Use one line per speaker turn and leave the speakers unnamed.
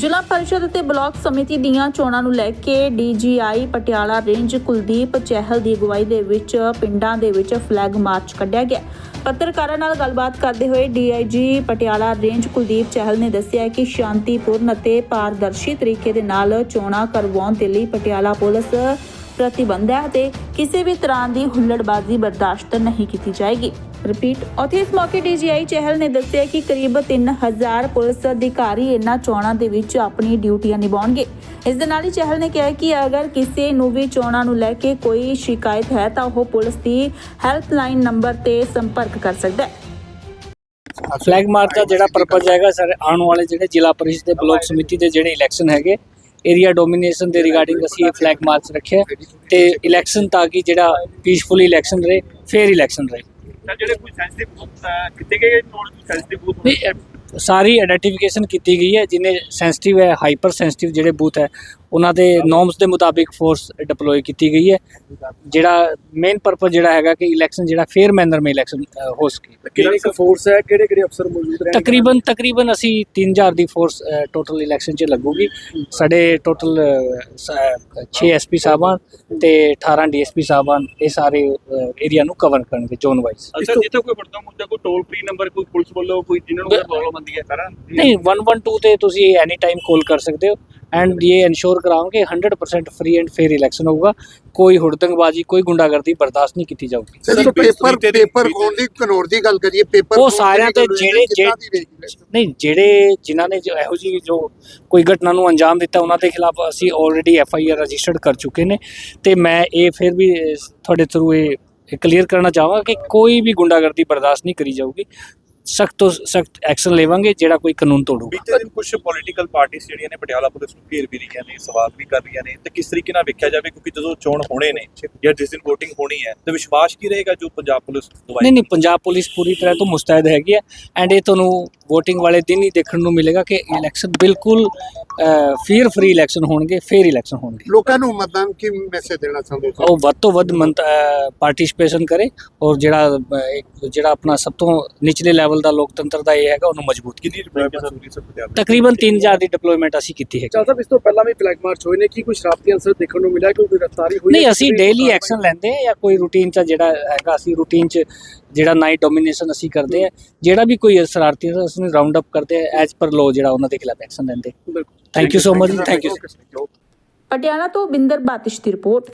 ਜ਼ਿਲ੍ਹਾ ਪਰਿਸ਼ਦ ਅਤੇ ਬਲਾਕ ਸਮਿਤੀ ਦੀਆਂ ਚੋਣਾਂ ਨੂੰ ਲੈ ਕੇ ਡੀਜੀਆਈ ਪਟਿਆਲਾ ਰੇਂਜ ਕੁਲਦੀਪ ਚਹਿਲ ਦੀ ਅਗਵਾਈ ਦੇ ਵਿੱਚ ਪਿੰਡਾਂ ਦੇ ਵਿੱਚ ਫਲੈਗ ਮਾਰਚ ਕੱਢਿਆ ਗਿਆ। ਪੱਤਰਕਾਰਾਂ ਨਾਲ ਗੱਲਬਾਤ ਕਰਦੇ ਹੋਏ ਡੀਆਈਜੀ ਪਟਿਆਲਾ ਰੇਂਜ ਕੁਲਦੀਪ ਚਹਿਲ ਨੇ ਦੱਸਿਆ ਕਿ ਸ਼ਾਂਤੀਪੂਰਨ ਅਤੇ ਪਾਰਦਰਸ਼ੀ ਤਰੀਕੇ ਦੇ ਨਾਲ ਚੋਣਾਂ ਕਰਵਾਉਣ ਦੇ ਲਈ ਪਟਿਆਲਾ ਪੁਲਿਸ ਪ੍ਰਤੀਬੰਧ ਹੈ ਅਤੇ ਕਿਸੇ ਵੀ ਤਰ੍ਹਾਂ ਦੀ ਹੁੱਲੜਬਾਜ਼ੀ ਬਰਦਾਸ਼ਤ ਨਹੀਂ ਕੀਤੀ ਜਾਏਗੀ। ਰਿਪੀਟ ਉੱਥੇ ਇਸ ਮੌਕੇ ਡੀਜੀਆਈ ਚਹਿਲ ਨੇ ਦੱਸਿਆ ਕਿ ਕਰੀਬ 3000 ਪੁਲਿਸ ਅਧਿਕਾਰੀ ਇਹਨਾਂ ਚੋਣਾਂ ਦੇ ਵਿੱਚ ਆਪਣੀ ਡਿਊਟੀਆਂ ਨਿਭਾਉਣਗੇ। ਇਸ ਦੇ ਨਾਲ ਹੀ ਚਹਿਲ ਨੇ ਕਿਹਾ ਕਿ ਅਗਰ ਕਿਸੇ ਨੂੰ ਵੀ ਚੋਣਾਂ ਨੂੰ ਲੈ ਕੇ ਕੋਈ ਸ਼ਿਕਾਇਤ ਹੈ ਤਾਂ ਉਹ ਪੁਲਿਸ ਦੀ ਹੈਲਪਲਾਈਨ ਨੰਬਰ ਤੇ ਸੰਪਰਕ ਕਰ ਸਕਦਾ ਹੈ।
ਫਲੈਗ ਮਾਰਚ ਦਾ ਜਿਹੜਾ ਪਰਪਸ ਹੈਗਾ ਸਰ ਆਉਣ ਵਾਲੇ ਜਿਹੜੇ ਜ਼ਿਲ੍ਹਾ ਪਰਿਸ਼ਦ ਦੇ ਬਲਾਕ ਸਮਿਤੀ ਦੇ ਜਿਹੜੇ ਇਲੈਕਸ਼ਨ ਹੈਗੇ ਏਰੀਆ ਡੋਮੀਨੇਸ਼ਨ ਦੇ ਰਿਗਾਰਡਿੰਗ ਅਸੀਂ ਇਹ ਫਲੈਗ ਮਾਰਚ ਰੱਖਿਆ ਤੇ ਇਲੈਕਸ਼ਨ ਤਾਂ ਕਿ ਜਿਹੜਾ ਪੀਸਫੁਲੀ ਇਲੈਕਸ਼ਨ ਰਹੇ ਫੇਅਰ ਇਲੈਕਸ਼ਨ ਰਹੇ।
ਸਰ ਜਿਹੜੇ ਕੋਈ ਸੈਂਸਿਟਿਵ ਬੂਥ ਕਿਤੇ ਗਏ ਚੋਣ ਸੈਂਸਿਟਿਵ ਬੂਥ
ਨਹੀਂ ਇਹ ਸਾਰੀ ਆਈਡੈਂਟੀਫਿਕੇਸ਼ਨ ਕੀਤੀ ਗਈ ਹੈ ਜਿਨੇ ਸੈਂਸਿਟਿਵ ਹੈ ਹਾਈਪਰ ਸੈਂਸਿਟਿਵ ਜਿਹੜੇ ਬੂਥ ਹੈ ਉਹਨਾਂ ਦੇ ਨੋਰਮਸ ਦੇ ਮੁਤਾਬਿਕ ਫੋਰਸ ਡਿਪਲੋਏ ਕੀਤੀ ਗਈ ਹੈ। ਜਿਹੜਾ ਮੇਨ ਪਰਪਸ ਜਿਹੜਾ ਹੈਗਾ ਕਿ ਇਲੈਕਸ਼ਨ ਜਿਹੜਾ ਫੇਅਰ ਮੈਨਰ ਮੇ ਇਲੈਕਸ਼ਨ ਹੋ ਸਕੇ।
ਕਿੰਨੀ ਕੁ ਫੋਰਸ ਹੈ? ਕਿਹੜੇ ਕਿਹੜੇ ਅਫਸਰ ਮੌਜੂਦ ਰਹਿਣਗੇ?
ਤਕਰੀਬਨ ਤਕਰੀਬਨ ਅਸੀਂ 3000 ਦੀ ਫੋਰਸ ਟੋਟਲ ਇਲੈਕਸ਼ਨ 'ਚ ਲੱਗੂਗੀ। ਸਾਡੇ ਟੋਟਲ 6 ਐਸਪੀ ਸਾਹਿਬਾਨ ਤੇ 18 ਡੀਐਸਪੀ ਸਾਹਿਬਾਨ ਇਹ ਸਾਰੇ ਏਰੀਆ ਨੂੰ ਕਵਰ ਕਰਨਗੇ ਜ਼ੋਨ ਵਾਈਜ਼
ਅੱਛਾ ਜਿੱਥੇ ਕੋਈ ਵੱਡਾ ਮੁੱਦਾ ਕੋਈ ਟੋਲ ਫ੍ਰੀ ਨੰਬਰ ਕੋਈ ਪੁਲਿਸ ਵੱਲੋਂ ਕੋਈ ਜਿਨ੍ਹਾਂ ਨੂੰ ਪ੍ਰੋਬਲਮ ਆਉਂਦੀ ਹੈ ਸਾਰਾ?
ਨਹੀਂ 112 ਤੇ ਤੁਸੀਂ ਐਨੀ ਟਾਈਮ ਕਾਲ ਕਰ ਸਕਦੇ ਹੋ। ਐਂਡ ਇਹ ਇਨਸ਼ੋਰ ਕਰਾਉਂਗੇ 100% ਫ੍ਰੀ ਐਂਡ ਫੇਅਰ ਇਲੈਕਸ਼ਨ ਹੋਊਗਾ ਕੋਈ ਹੁੜਦੰਗਬਾਜ਼ੀ ਕੋਈ ਗੁੰਡਾਗਰਦੀ ਬਰਦਾਸ਼ਤ ਨਹੀਂ ਕੀਤੀ ਜਾਊਗੀ
ਸਿਰਫ
ਸਰ,
ਪੇਪਰ ਪੇਪਰ ਕੋਣ ਦੀ ਕਨੌਰ ਦੀ ਗੱਲ ਕਰੀਏ ਪੇਪਰ
ਉਹ ਸਾਰਿਆਂ ਤੇ ਜਿਹੜੇ-? ਨਹੀਂ ਜਿਹੜੇ ਜਿਨ੍ਹਾਂ ਨੇ ਜੋ ਇਹੋ ਜਿਹੀ ਜੋ ਕੋਈ ਘਟਨਾ ਨੂੰ ਅੰਜਾਮ ਦਿੱਤਾ ਉਹਨਾਂ ਦੇ ਖਿਲਾਫ ਅਸੀਂ already F I R registered ਕਰ ਚੁੱਕੇ ਨੇ ਤੇ ਮੈਂ ਇਹ ਫਿਰ ਵੀ ਤੁਹਾਡੇ ਥਰੂ ਇਹ ਕਲੀਅਰ ਕਰਨਾ ਚਾਹਾਂਗਾ ਕਿ ਕੋਈ ਵੀ ਗੁੰਡਾਗਰਦੀ ਬਰਦਾਸ਼ਤ ਨਹੀਂ ਕਰੀ ਜਾਊਗੀ ਸਖਤ ਤੋਂ ਸਖਤ ਐਕਸ਼ਨ ਲੇਵਾਂਗੇ ਜਿਹੜਾ ਕੋਈ ਕਾਨੂੰਨ ਤੋੜੂਗਾ।
ਬੀਤੇ ਦਿਨ ਕੁਝ ਪੋਲੀਟੀਕਲ ਪਾਰਟੀਆਂ ਜਿਹੜੀਆਂ ਨੇ ਪਟਿਆਲਾ ਪੁਲਿਸ ਨੂੰ ਘੇਰ ਵੀ ਰਹੀਆਂ ਨੇ ਸਵਾਲ ਵੀ ਕਰ ਰਹੀਆਂ ਨੇ ਤੇ ਕਿਸ ਤਰੀਕੇ ਨਾਲ ਵੇਖਿਆ ਜਾਵੇ ਕਿਉਂਕਿ ਜਦੋਂ ਚੋਣ ਹੋਣੇ ਨੇ ਜਾਂ ਜਿਸ ਦਿਨ VOTING ਹੋਣੀ ਹੈ ਤੇ ਵਿਸ਼ਵਾਸ ਕੀ ਰਹੇਗਾ ਜੋ ਪੰਜਾਬ ਪੁਲਿਸ ਦਵਾਈ
ਨਹੀਂ ਨਹੀਂ ਪੰਜਾਬ ਪੁਲਿਸ ਪੂਰੀ ਤਰ੍ਹਾਂ ਤੋਂ ਮੁਸਤੈਦ ਹੈਗੀ ਹੈ ਐਂਡ ਇਹ ਤੁਹਾਨੂੰ VOTING ਵਾਲੇ ਦਿਨ ਹੀ ਦੇਖਣ ਨੂੰ ਮਿਲੇਗਾ ਕਿ ਇਲੈਕਸ਼ਨ ਬਿਲਕੁਲ ਫੇਅਰ ਫ੍ਰੀ ਇਲੈਕਸ਼ਨ ਹੋਣਗੇ ਫੇਅਰ ਇਲੈਕਸ਼ਨ ਹੋਣਗੇ।
ਲੋਕਾਂ ਨੂੰ ਮਤਦਾਨ ਕੀ ਮੈਸੇਜ ਦੇਣਾ ਚਾਹੁੰਦੇ ਹੋ
ਉਹ ਵੱਧ ਤੋਂ ਵੱਧ ਪਾਰਟਿਸਿਪੇਸ਼ਨ ਕਰੇ ਔਰ ਜਿਹੜਾ ਜਿਹੜਾ ਆਪਣਾ ਸਭ ਤੋਂ ਨਿਚਲੇ ਲੈਵਲ ਦਾ ਲੋਕਤੰਤਰ ਦਾ ਇਹ ਹੈਗਾ ਉਹਨੂੰ ਮਜ਼ਬੂਤ
ਪਟਿਆਲਾ
ਤਕਰੀਬਨ 3000 ਦੀ ਡਿਪਲੋਇਮੈਂਟ ਅਸੀਂ ਕੀਤੀ ਹੈ
ਚਾਹ ਸਾਹਿਬ ਇਸ ਤੋਂ ਪਹਿਲਾਂ ਵੀ ਫਲੈਗ ਮਾਰਚ ਹੋਏ ਨੇ ਕੀ ਕੋਈ ਸ਼ਰਾਰਤੀ ਅੰਸਰ ਦੇਖਣ ਨੂੰ ਮਿਲਿਆ ਕਿ ਕੋਈ ਗ੍ਰਿਫਤਾਰੀ ਹੋਈ
ਨਹੀਂ? ਅਸੀਂ ਡੇਲੀ? ਐਕਸ਼ਨ ਲੈਂਦੇ ਹਾਂ ਜਾਂ ਕੋਈ ਰੂਟੀਨ ਚ ਜਿਹੜਾ ਹੈਗਾ ਅਸੀਂ ਰੂਟੀਨ ਚ ਜਿਹੜਾ ਨਾਈਟ ਡੋਮੀਨੇਸ਼ਨ ਅਸੀਂ ਕਰਦੇ ਆ ਜਿਹੜਾ ਵੀ ਕੋਈ ਸ਼ਰਾਰਤੀ ਹੈ ਅਸੀਂ ਰਾਉਂਡ ਅਪ ਕਰਦੇ ਆ ਐਜ਼ ਪਰ ਲੋ ਜਿਹੜਾ ਉਹਨਾਂ ਦੇ ਖਿਲਾਫ ਐਕਸ਼ਨ ਲੈਂਦੇ।
ਬਿਲਕੁਲ।
Thank you so much thank you
Patiala ਤੋਂ ਬਿੰਦਰ ਬਾਤਿਸ਼ ਦੀ ਰਿਪੋਰਟ।